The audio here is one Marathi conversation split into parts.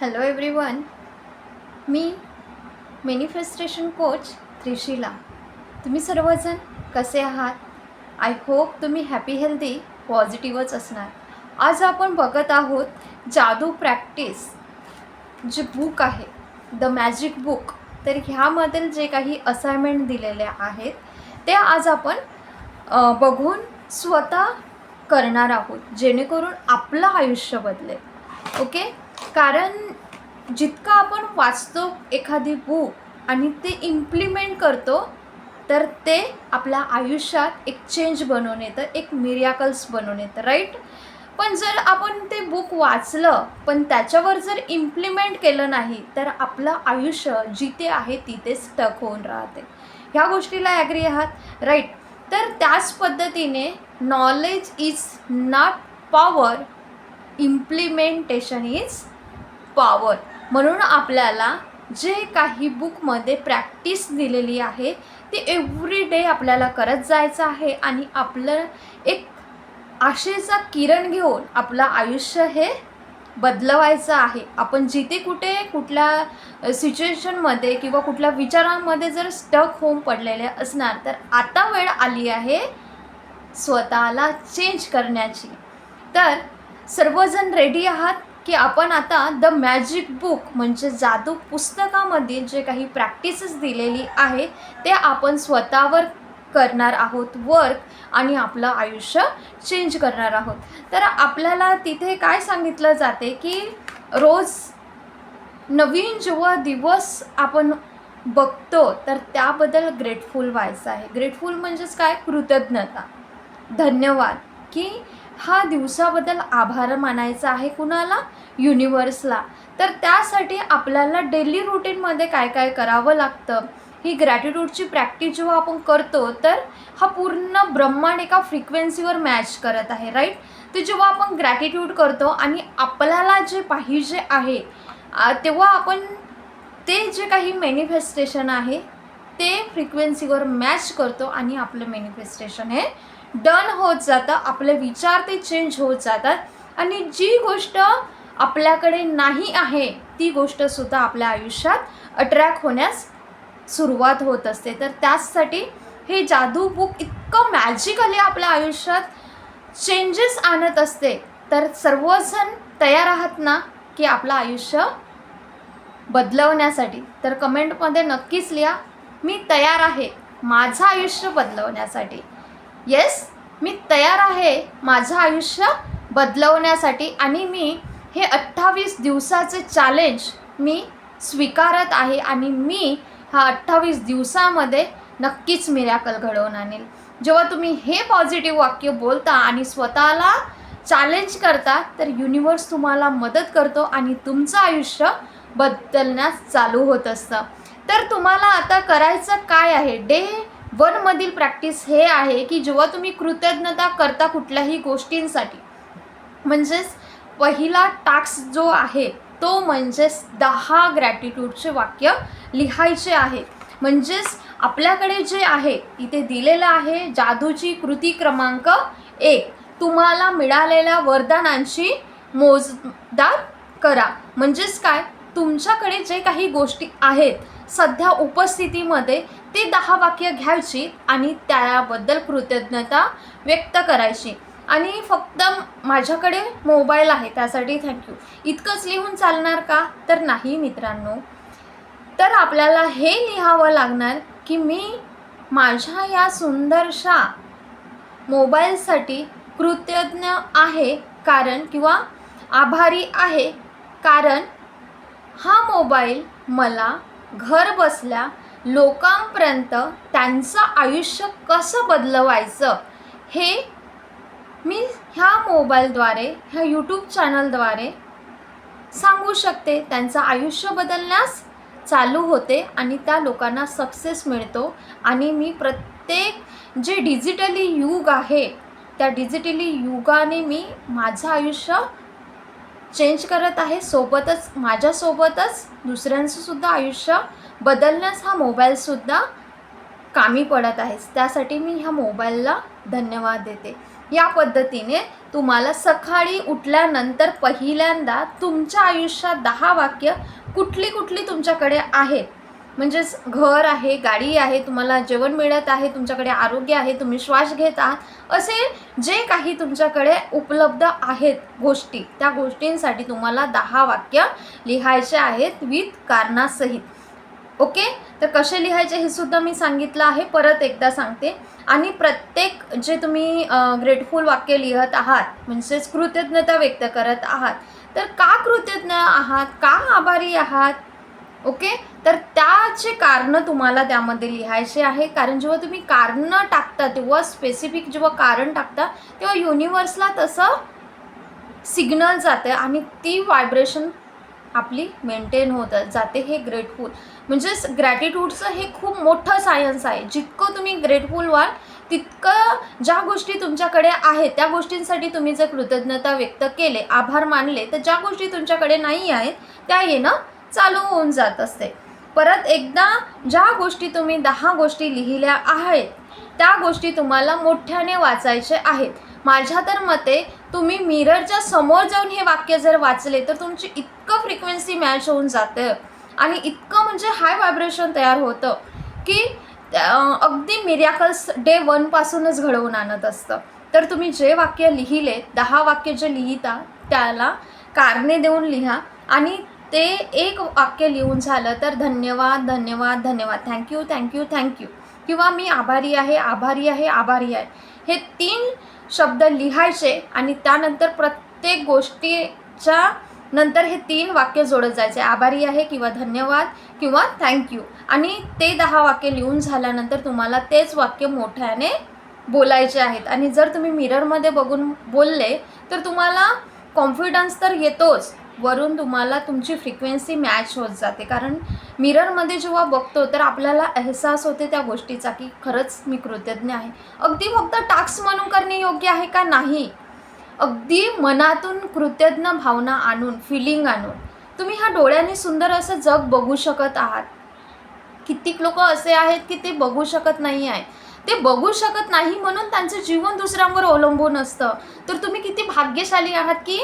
हॅलो एव्हरीवन मी मॅनिफेस्टेशन कोच त्रिशिला. तुम्ही सर्वजण कसे आहात? आय होप तुम्ही हॅपी हेल्दी पॉझिटिव्हच असणार. आज आपण बघत आहोत जादू प्रॅक्टिस जे बुक आहे द मॅजिक बुक तर ह्यामधील जे काही असाइनमेंट दिलेले आहेत ते आज आपण बघून स्वतः करणार आहोत जेणेकरून आपलं आयुष्य बदलेल. ओके कारण जितकं आपण वाचतो एखादी बुक आणि ते इम्प्लिमेंट करतो तर ते आपल्या आयुष्यात एक चेंज बनवून येतं एक मिरियाकल्स बनवून येतं राईट पण जर आपण ते बुक वाचलं पण त्याच्यावर जर इम्प्लिमेंट केलं नाही तर आपलं आयुष्य जिथे आहे तिथे स्टक होऊन राहते. ह्या गोष्टीला ॲग्री आहात? राईट तर त्याच पद्धतीने knowledge is not power implementation is power म्हणून आपल्याला जे काही बुकमध्ये प्रॅक्टिस दिलेली आहे ती एव्हरी डे आपल्याला करत जायचं आहे आणि आपलं एक आशेचा किरण घेऊन आपलं आयुष्य हे बदलवायचं आहे. आपण जिथे कुठे कुठल्या सिच्युएशनमध्ये किंवा कुठल्या विचारांमध्ये जर स्टक होऊन पडलेले असणार तर आता वेळ आली आहे स्वतःला चेंज करण्याची. तर सर्वजण रेडी आहात? की आपण आता द मॅजिक बुक म्हणजे जादू पुस्तकामध्ये जे काही प्रॅक्टिसेस दिलेली आहे ते आपण स्वतःवर करणार आहोत वर्क आणि आपलं आयुष्य चेंज करणार आहोत. तर आपल्याला तिथे काय सांगितलं जाते की रोज नवीन जेव्हा दिवस आपण बघतो तर त्याबद्दल ग्रेटफुल व्हायचं आहे. ग्रेटफुल म्हणजेच काय? कृतज्ञता. धन्यवाद. की हा दिवसाबद्दल आभार मानायचा आहे कुणाला? युनिवर्सला तर त्यासाठी आपल्याला डेली रुटीनमध्ये काय काय करावं लागतं? ही ग्रॅटिट्यूडची प्रॅक्टिस जेव्हा आपण करतो तर हा पूर्ण ब्रह्मांड एका फ्रिक्वेन्सीवर मॅच करत आहे राईट तर जेव्हा आपण ग्रॅटिट्यूड करतो आणि आपल्याला जे पाहिजे आहे तेव्हा आपण ते जे काही मॅनिफेस्टेशन आहे ते फ्रिक्वेन्सीवर मॅच करतो आणि आपलं मॅनिफेस्टेशन हे डन होत जातं आपले विचार ते चेंज होत जातात. आणि जी गोष्ट आपल्याकडे नाही आहे ती गोष्टसुद्धा आपल्या आयुष्यात अट्रॅक्ट होण्यास सुरुवात होत असते. तर त्याचसाठी हे जादू बुक इतकं मॅजिकली आपल्या आयुष्यात चेंजेस आणत असते. तर सर्वजण तयार आहात ना की आपलं आयुष्य बदलवण्यासाठी? तर कमेंटमध्ये नक्कीच लिहा. मी तयार आहे माझं आयुष्य बदलवण्यासाठी. येस मी तयार आहे माझं आयुष्य बदलवण्यासाठी आणि मी हे अठ्ठावीस दिवसाचे चॅलेंज मी स्वीकारत आहे आणि मी हा अठ्ठावीस दिवसामध्ये नक्कीच मिरॅकल घडवून आणेल. जेव्हा तुम्ही हे पॉझिटिव्ह वाक्य बोलता आणि स्वतःला चॅलेंज करता तर युनिवर्स तुम्हाला मदत करतो आणि तुमचं आयुष्य बदलण्यास चालू होत असतं. तर तुम्हाला आता करायचं काय आहे? डे वनमधील प्रॅक्टिस हे आहे की जेव्हा तुम्ही कृतज्ञता करता कुठल्याही गोष्टींसाठी म्हणजेच पहिला टास्क जो आहे तो म्हणजेच दहा ग्रॅटिट्यूडचे वाक्य लिहायचे आहे. म्हणजेच आपल्याकडे जे आहे इथे दिलेलं आहे जादूची कृती क्रमांक एक. तुम्हाला मिळालेल्या वरदानांची मोजदार करा. म्हणजेच काय? तुमच्याकडे जे काही गोष्टी आहेत सध्या उपस्थितीमध्ये ते दहा वाक्य घ्यायची आणि त्याबद्दल कृतज्ञता व्यक्त करायची. आणि फक्त माझ्याकडे मोबाईल आहे त्यासाठी थँक्यू इतकंच लिहून चालणार का? तर नाही मित्रांनो. तर आपल्याला हे लिहावं लागणार की मी माझ्या या सुंदरशा मोबाईलसाठी कृतज्ञ आहे कारण किंवा आभारी आहे कारण हा मोबाईल मला घर बसल्या लोकांपर्यंत त्यांचं आयुष्य कसं बदलवायचं हे मी ह्या मोबाईलद्वारे ह्या यूट्यूब चॅनलद्वारे सांगू शकते. त्यांचं आयुष्य बदलण्यास चालू होते आणि त्या लोकांना सक्सेस मिळतो. आणि मी प्रत्येक जे डिजिटली युग आहे त्या डिजिटली युगाने मी माझं आयुष्य चेंज करत आहे सोबतच माझ्यासोबतच दुसऱ्यांचंसुद्धा आयुष्य बदलण्यास हा मोबाईलसुद्धा कामी पडत आहे. त्यासाठी मी ह्या मोबाईलला धन्यवाद देते. या पद्धतीने तुम्हाला सकाळी उठल्यानंतर पहिल्यांदा तुमच्या आयुष्यात दहा वाक्य कुठली कुठली तुमच्याकडे आहेत? म्हणजेच घर आहे गाडी आहे तुम्हाला जेवण मिळत आहे तुमच्याकडे आरोग्य आहे तुम्ही श्वास घेत आहात असे जे काही तुमच्याकडे उपलब्ध आहेत गोष्टी त्या गोष्टींसाठी तुम्हाला दहा वाक्य लिहायचे आहेत विथ कारणासहित. ओके? तर कसे लिहायचे हे सुद्धा मी सांगितलं आहे परत एकदा सांगते. आणि प्रत्येक जे तुम्ही ग्रेटफुल वाक्य लिहत आहात म्हणजेच कृतज्ञता व्यक्त करत आहात तर का कृतज्ञ आहात का आभारी आहात? ओके? तर त्याचे कारणं तुम्हाला त्यामध्ये लिहायचे आहे. कारण जेव्हा तुम्ही कारणं टाकता तेव्हा स्पेसिफिक जेव्हा कारण टाकता तेव्हा युनिवर्सला तसं सिग्नल जाते आणि ती व्हायब्रेशन आपली मेंटेन होत जाते. हे ग्रेटफुल म्हणजेच ग्रॅटिट्यूडचं हे खूप मोठं सायन्स आहे. जितकं तुम्ही ग्रेटफुल व्हाल तितकं ज्या गोष्टी तुमच्याकडे आहेत त्या गोष्टींसाठी तुम्ही जर कृतज्ञता व्यक्त केले आभार मानले तर ज्या गोष्टी तुमच्याकडे नाही आहेत त्या येणं चालू होऊन जात असते. परत एकदा ज्या गोष्टी तुम्ही दहा गोष्टी लिहिल्या आहेत त्या गोष्टी तुम्हाला मोठ्याने वाचायचे आहेत. माझ्या तर मते तुम्ही मिररच्या समोर जाऊन हे वाक्य जर वाचले तर तुमची इतकं फ्रिक्वेन्सी मॅच होऊन जातं. आणि इतकं म्हणजे हाय व्हायब्रेशन तयार होतं की अगदी मिरॅकल्स डे वनपासूनच घडवून आणत असतं. तर तुम्ही जे वाक्य लिहिले दहा वाक्य जे लिहिता त्याला कारणे देऊन लिहा आणि ते एक वाक्य लिहून झालं तर धन्यवाद धन्यवाद धन्यवाद. थँक्यू थँक्यू थँक्यू किंवा मी आभारी आहे आभारी आहे आभारी आहे. हे तीन शब्द लिहायचे आणि त्यानंतर प्रत्येक गोष्टीच्या नंतर हे तीन वाक्य जोडत जायचे. आभारी आहे किंवा धन्यवाद किंवा थँक्यू आणि ते दहा वाक्य लिहून झाल्यानंतर तुम्हाला तेच वाक्य मोठ्याने बोलायचे आहेत. आणि जर तुम्ही मिररमध्ये बघून बोलले तर तुम्हाला कॉन्फिडन्स तर येतोच. वरून तुम्हाला तुमची फ्रिक्वेन्सी मॅच होत जाते. कारण मिररमध्ये जेव्हा बघतो तर आपल्याला अहसास होते त्या गोष्टीचा की खरंच मी कृतज्ञ आहे. अगदी फक्त टास्क म्हणून करणे योग्य आहे का? नाही. अगदी मनातून कृतज्ञ भावना आणून फिलिंग आणून तुम्ही ह्या डोळ्यांनी सुंदर असं जग बघू शकत आहात. कित्येक लोक असे आहेत की ते बघू शकत नाही आहे ते बघू शकत नाही म्हणून त्यांचं जीवन दुसऱ्यांवर अवलंबून असतं. तर तुम्ही किती भाग्यशाली आहात की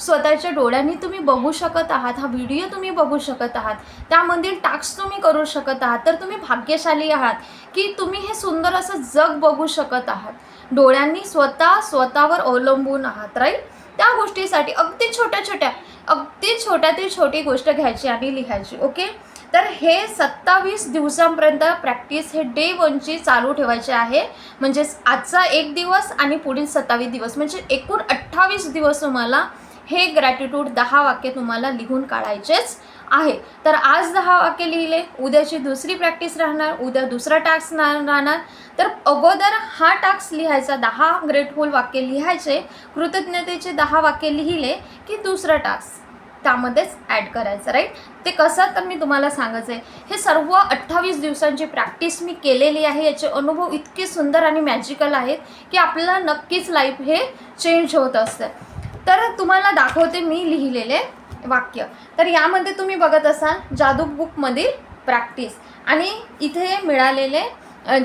स्वतःच्या डोळ्यांनी तुम्ही बघू शकत आहात हा व्हिडिओ तुम्ही बघू शकत आहात त्यामधील टास्क तुम्ही करू शकत आहात तर तुम्ही भाग्यशाली आहात की तुम्ही हे सुंदर असं जग बघू शकत आहात. डोळ्यांनी स्वतः स्वतःवर अवलंबून आहात राईट त्या गोष्टीसाठी अगदी छोट्या छोट्या अगदी छोट्या छोटी गोष्ट घ्यायची आणि लिहायची ओके तर हे सत्तावीस दिवसांपर्यंत प्रॅक्टिस हे डे वनची चालू ठेवायचे आहे. म्हणजेच आजचा एक दिवस आणि पुढील सत्तावीस दिवस. म्हणजे एकूण अठ्ठावीस दिवस तुम्हाला हे ग्रॅटिट्यूड दहा वाक्य तुम्हाला लिहून काढायचेच आहे. तर आज दहा वाक्य लिहिले उद्याची दुसरी प्रॅक्टिस राहणार उद्या दुसरा टास्क राहणार. तर अगोदर हा टास्क लिहायचा दहा ग्रेटफुल वाक्य लिहायचे कृतज्ञतेचे दहा वाक्य लिहिले की दुसरा टास्क त्यामध्येच ॲड करायचं राईट ते कसं तर मी तुम्हाला सांगायचं आहे हे सर्व अठ्ठावीस दिवसांची प्रॅक्टिस मी केलेली आहे. याचे अनुभव इतके सुंदर आणि मॅजिकल आहेत की आपलं नक्कीच लाईफ हे चेंज होत असतं. तर तुम्हाला दाखवते मी लिहिलेले वाक्य. तर यामध्ये तुम्ही बघत असाल जादू बुकमधील प्रॅक्टिस आणि इथे मिळालेले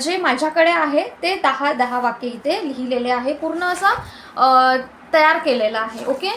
जे माझ्याकडे आहे ते दहा दहा वाक्य इथे लिहिलेले आहे. पूर्ण असं तयार केलेलं आहे. ओके?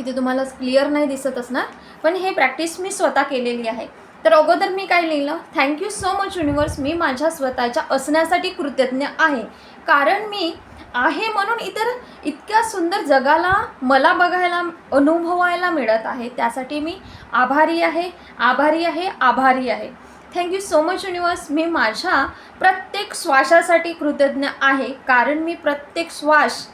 इथे तुम्हाला क्लिअर नाही दिसत असणार पण हे प्रॅक्टिस मी स्वतः केलेली आहे. तर अगोदर मी काय लिहिलं? Thank you so much universe मी माझ्या स्वतःच्या असण्यासाठी कृतज्ञ आहे. कारण मी आहे म्हणून इतर इतक्या सुंदर जगाला मला बघायला अनुभवायला मिळत आहे. त्यासाठी मी आभारी आहे आभारी आहे आभारी आहे. Thank you so much universe मी माझ्या प्रत्येक श्वासासाठी कृतज्ञ आहे. कारण मी प्रत्येक श्वास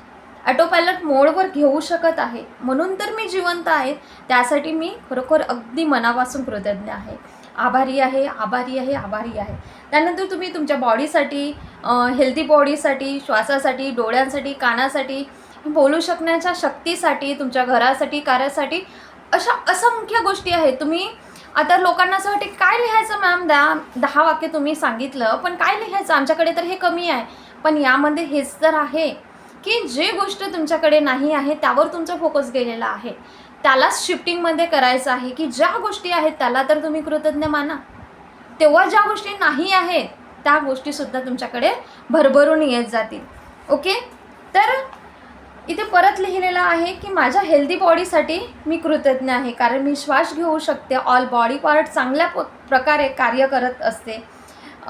ॲटोपायलट मोडवर घेऊ शकत आहे. म्हणून तर मी जिवंत आहे. त्यासाठी मी खरोखर अगदी मनापासून कृतज्ञ आहे. आभारी आहे आभारी आहे आभारी आहे. त्यानंतर तुम्ही तुमच्या बॉडीसाठी हेल्दी बॉडीसाठी श्वासासाठी डोळ्यांसाठी कानासाठी बोलू शकण्याच्या शक्तीसाठी तुमच्या घरासाठी कार्यासाठी अशा असंख्य गोष्टी आहेत. तुम्ही आता लोकांना असं वाटते काय लिहायचं मॅम? द्या दहा वाक्य तुम्ही सांगितलं पण काय लिहायचं? आमच्याकडे तर हे कमी आहे. पण यामध्ये हेच तर आहे की जे गोष्ट तुमच्याकडे नाही आहे त्यावर तुमचा फोकस गेलेला आहे. त्यालाच शिफ्टिंगमध्ये करायचं आहे की ज्या गोष्टी आहेत त्याला तर तुम्ही कृतज्ञ माना. तेव्हा ज्या गोष्टी नाही आहेत त्या गोष्टीसुद्धा तुमच्याकडे भरभरून येत जातील. ओके तर इथे परत लिहिलेलं आहे की माझ्या हेल्दी बॉडीसाठी मी कृतज्ञ आहे कारण मी श्वास घेऊ शकते. ऑल बॉडी पार्ट चांगल्या प प्रकारे कार्य करत असते.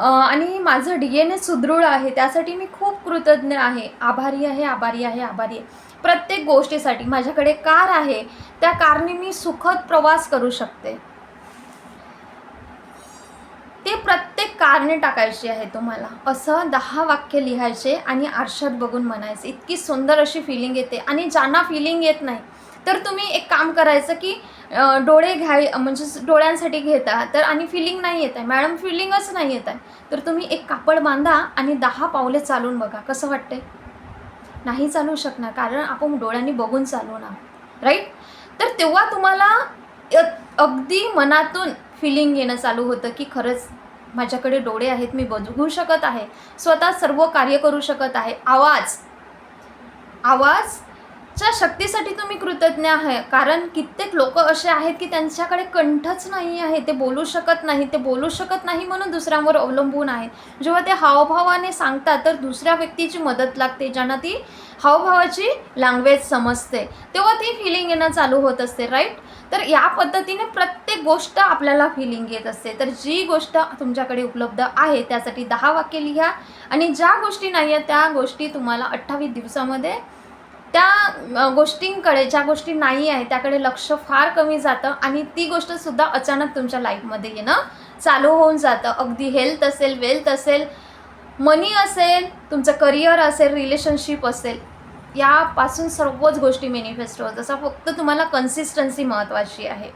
आणि माझं डी एन ए सुदृढ आहे त्यासाठी मी खूप कृतज्ञ आहे. आभारी आहे आभारी आहे आभारी आहे. प्रत्येक गोष्टीसाठी माझ्याकडे कार आहे त्या कारने मी सुखद प्रवास करू शकते. ते प्रत्येक कारने टाकायची आहे तुम्हाला. असं दहा वाक्य लिहायचे आणि आरशात बघून म्हणायचे. इतकी सुंदर अशी फिलिंग येते आणि ज्यांना फिलिंग येत नाही तर तुम्ही एक काम करायचं की डोळे घ्याय म्हणजे डोळ्यांसाठी घेता तर आणि फिलिंग नाही येत आहे. मॅडम फिलिंगच नाही येत आहे. तर तुम्ही एक कापड बांधा आणि दहा पावले चालून बघा. कसं वाटते नाही चालू शकणार कारण आपण डोळ्यांनी बघून चालवणार. राईट तर तेव्हा तुम्हाला अगदी मनातून फिलिंग येणं चालू होतं की खरंच माझ्याकडे डोळे आहेत मी बघू शकत आहे. स्वतः सर्व कार्य करू शकत आहे. आवाज. आवाज च्या शक्तीसाठी तुम्ही कृतज्ञ आहे. कारण कित्येक लोक असे आहेत की त्यांच्याकडे कंठच नाही आहे. ते बोलू शकत नाही. ते बोलू शकत नाही म्हणून दुसऱ्यांवर अवलंबून आहेत जेव्हा ते हावभावाने सांगतात तर दुसऱ्या व्यक्तीची मदत लागते ज्यांना ती हावभावाची लँग्वेज समजते. तेव्हा ती फिलिंग येणं चालू होत असते राईट तर या पद्धतीने प्रत्येक गोष्ट आपल्याला फिलिंग येत असते. तर जी गोष्ट तुमच्याकडे उपलब्ध आहे त्यासाठी दहा वाक्य लिहा. आणि ज्या गोष्टी नाही आहेत त्या गोष्टी तुम्हाला अठ्ठावीस दिवसामध्ये त्या गोष्टींकडे ज्या गोष्टी नाही आहे त्याकडे लक्ष फार कमी जातं आणि ती गोष्टसुद्धा अचानक तुमच्या लाईफमध्ये येणं चालू होऊन जातं. अगदी हेल्थ असेल वेल्थ असेल मनी असेल तुमचं करिअर असेल रिलेशनशिप असेल यापासून सर्वच गोष्टी मॅनिफेस्ट होत जसं फक्त तुम्हाला कन्सिस्टन्सी महत्त्वाची आहे.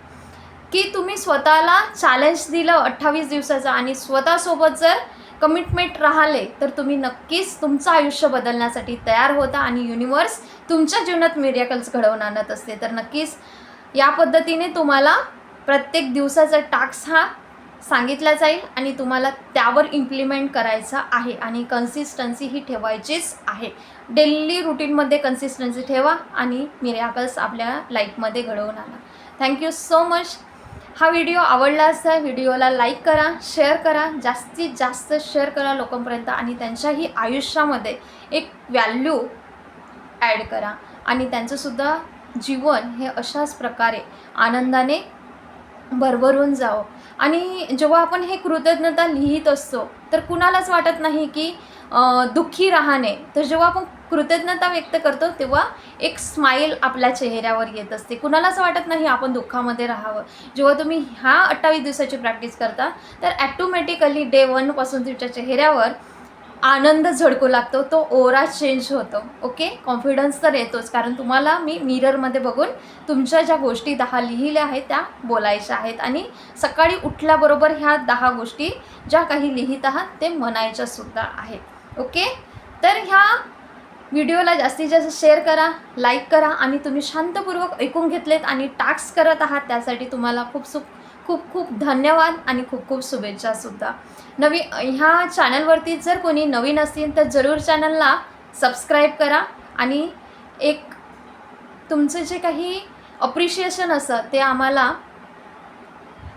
की तुम्ही स्वतःला चॅलेंज दिलं अठ्ठावीस दिवसाचं आणि स्वतःसोबत जर कमिटमेंट राहिले तर तुम्ही नक्कीच तुमचं आयुष्य बदलण्यासाठी तयार होता आणि युनिवर्स तुमच्या जीवनात मिरियाकल्स घडवून आणत असते. तर नक्कीच या पद्धतीने तुम्हाला प्रत्येक दिवसाचा टास्क हा सांगितला जाईल आणि तुम्हाला त्यावर इम्प्लिमेंट करायचा आहे आणि कन्सिस्टन्सी ही ठेवायचीच आहे. डेली रुटीनमध्ये कन्सिस्टन्सी ठेवा आणि मिरॅकल्स आपल्या लाईफमध्ये घडवून आणा. थँक्यू सो मच हा व्हिडिओ आवडला असता व्हिडिओला लाईक करा शेअर करा. जास्तीत जास्त शेअर करा लोकांपर्यंत आणि त्यांच्याही आयुष्यामध्ये एक व्हॅल्यू ॲड करा. आणि त्यांचंसुद्धा जीवन हे अशाच प्रकारे आनंदाने भरभरून जावं. आणि जेव्हा आपण हे कृतज्ञता लिहित असतो तर कुणालाच वाटत नाही की दुःखी राहणे. तर जेव्हा आपण कृतज्ञता व्यक्त करतो तेव्हा एक स्माईल आपल्या चेहऱ्यावर येत असते. कुणाला असं वाटत नाही आपण दुःखामध्ये राहावं. जेव्हा तुम्ही ह्या अठ्ठावीस दिवसाची प्रॅक्टिस करता तर ॲटोमॅटिकली डे वनपासून तुमच्या चेहऱ्यावर आनंद झडकू लागतो. तो ओरा चेंज होतो. ओके कॉन्फिडन्स तर येतोच. कारण तुम्हाला मी मिररमध्ये बघून तुमच्या ज्या गोष्टी दहा लिहिल्या आहेत त्या बोलायच्या आहेत. आणि सकाळी उठल्याबरोबर ह्या दहा गोष्टी ज्या काही लिहित आहात ते म्हणायच्यासुद्धा आहेत. ओके? तर ह्या व्हिडिओला जास्तीत जास्त शेअर करा लाईक करा आणि तुम्ही शांतपूर्वक ऐकून घेतलेत आणि टास्क करत आहात त्यासाठी तुम्हाला खूप सुख खूप खूप धन्यवाद आणि खूप खूप शुभेच्छासुद्धा नवी ह्या चॅनलवरती जर कोणी नवीन असतील तर जरूर चॅनलला सबस्क्राईब करा आणि एक तुमचं जे काही अप्रिशिएशन असं ते आम्हाला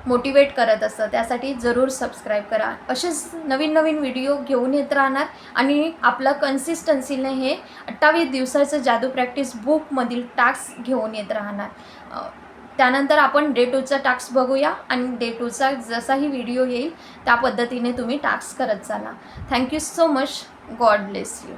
मोटिवेट करत असतं. त्यासाठी जरूर सबस्क्राईब करा. असेच नवीन नवीन व्हिडिओ घेऊन येत राहणार आणि आपलं कन्सिस्टन्सीने हे अठ्ठावीस दिवसाचं जादू प्रॅक्टिस बुकमधील टास्क घेऊन येत राहणार. त्यानंतर आपण डे टूचा टास्क बघूया आणि डे टूचा जसाही व्हिडिओ येईल त्या पद्धतीने तुम्ही टास्क करत चाला. Thank you so much God bless you